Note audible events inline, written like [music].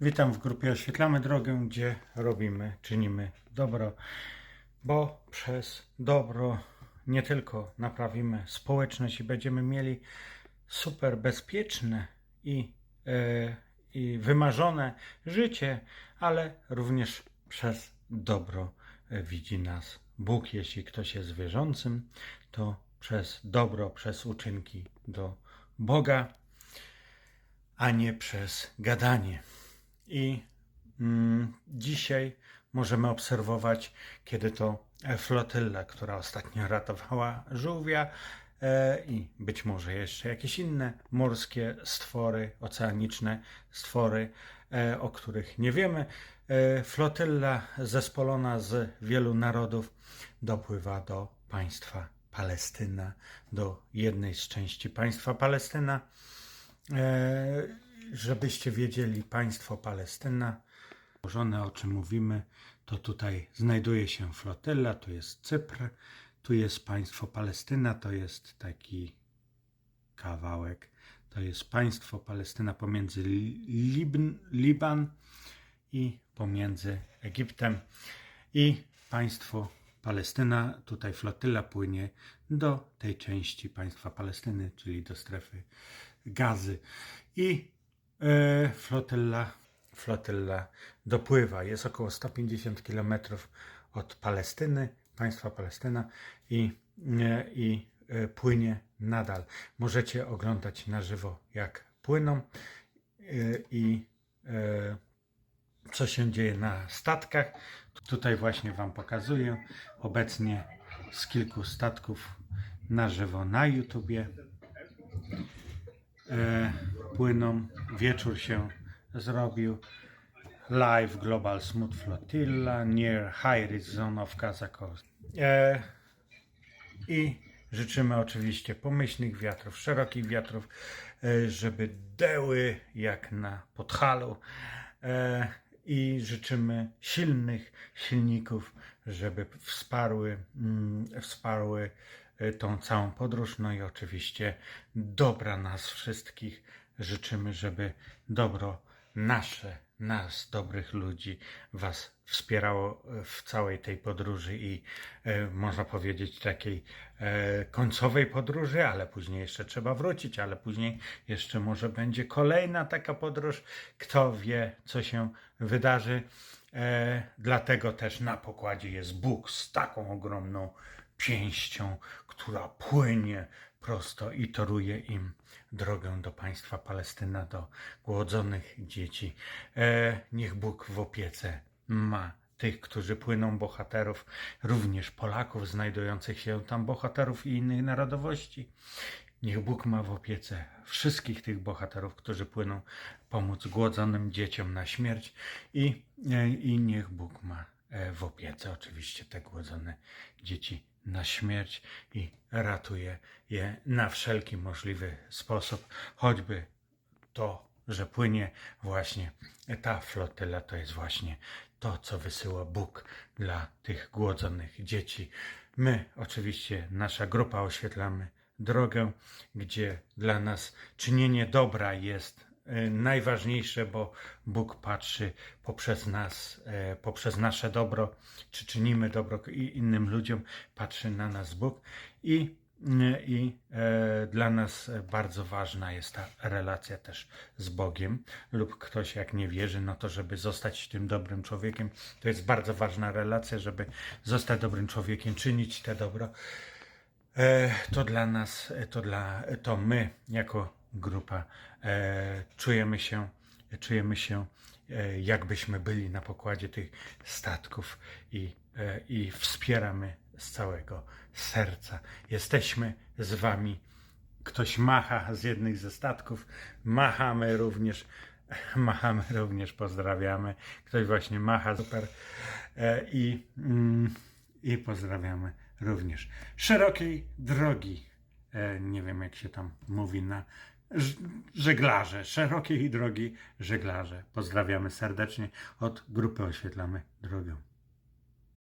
Witam w grupie Oświetlamy Drogę, gdzie robimy, czynimy dobro, bo przez dobro nie tylko naprawimy społeczność i będziemy mieli super bezpieczne i, e, i wymarzone życie, ale również przez dobro e, widzi nas Bóg. Jeśli ktoś jest wierzącym, to przez dobro, przez uczynki do Boga, a nie przez gadanie. I mm, dzisiaj możemy obserwować, kiedy to flotylla, która ostatnio ratowała żółwia e, i być może jeszcze jakieś inne morskie stwory, oceaniczne stwory, e, o których nie wiemy. E, flotylla zespolona z wielu narodów dopływa do państwa Palestyna, do jednej z części państwa Palestyna. E, żebyście wiedzieli, państwo Palestyna, położone o czym mówimy, to tutaj znajduje się flotylla, tu jest Cypr, tu jest państwo Palestyna, to jest taki kawałek, to jest państwo Palestyna pomiędzy Libn, Liban i pomiędzy Egiptem i państwo Palestyna, tutaj flotyla płynie do tej części państwa Palestyny, czyli do strefy gazy. I e, flotylla, flotylla dopływa. Jest około 150 km od Palestyny, państwa Palestyna i, e, i e, płynie nadal. Możecie oglądać na żywo, jak płyną e, i co się dzieje na statkach. Tutaj właśnie Wam pokazuję obecnie z kilku statków na żywo na YouTubie. E, płyną, wieczór się zrobił. Live Global Smooth Flotilla near High Risk Zone of Kazakhstan. E, I życzymy oczywiście pomyślnych wiatrów, szerokich wiatrów, e, żeby deły jak na Podhalu. E, I życzymy silnych silników, żeby wsparły, mm, wsparły tą całą podróż. No i oczywiście dobra nas wszystkich. Życzymy, żeby dobro nasze, nas, dobrych ludzi, Was wspierało w całej tej podróży i e, można powiedzieć takiej e, końcowej podróży, ale później jeszcze trzeba wrócić, ale później jeszcze może będzie kolejna taka podróż. Kto wie, co się wydarzy. E, dlatego też na pokładzie jest Bóg z taką ogromną pięścią, która płynie prosto i toruje im drogę do państwa Palestyna, do głodzonych dzieci. E, niech Bóg w opiece ma tych, którzy płyną bohaterów, również Polaków znajdujących się tam, bohaterów i innych narodowości. Niech Bóg ma w opiece wszystkich tych bohaterów, którzy płyną pomóc głodzonym dzieciom na śmierć i, e, i niech Bóg ma w opiece oczywiście te głodzone dzieci na śmierć i ratuje je na wszelki możliwy sposób, choćby to, że płynie właśnie ta flotyla, to jest właśnie to, co wysyła Bóg dla tych głodzonych dzieci. My, oczywiście, nasza grupa oświetlamy drogę, gdzie dla nas czynienie dobra jest e, najważniejsze, bo Bóg patrzy poprzez nas, e, poprzez nasze dobro, czy czynimy dobro innym ludziom, patrzy na nas Bóg i, i e, dla nas bardzo ważna jest ta relacja też z Bogiem lub ktoś jak nie wierzy, no to żeby zostać tym dobrym człowiekiem, to jest bardzo ważna relacja, żeby zostać dobrym człowiekiem, czynić te dobro. E, to dla nas, e, to, dla, to my jako grupa e, czujemy się, czujemy się e, jakbyśmy byli na pokładzie tych statków i, e, i wspieramy z całego serca. Jesteśmy z wami. Ktoś macha z jednych ze statków, machamy również, [laughs] machamy również, pozdrawiamy. Ktoś właśnie macha, super. I, mm, i pozdrawiamy również. Szerokiej drogi, nie wiem jak się tam mówi na żeglarze, szerokiej drogi żeglarze. Pozdrawiamy serdecznie od grupy Oświetlamy Drogę.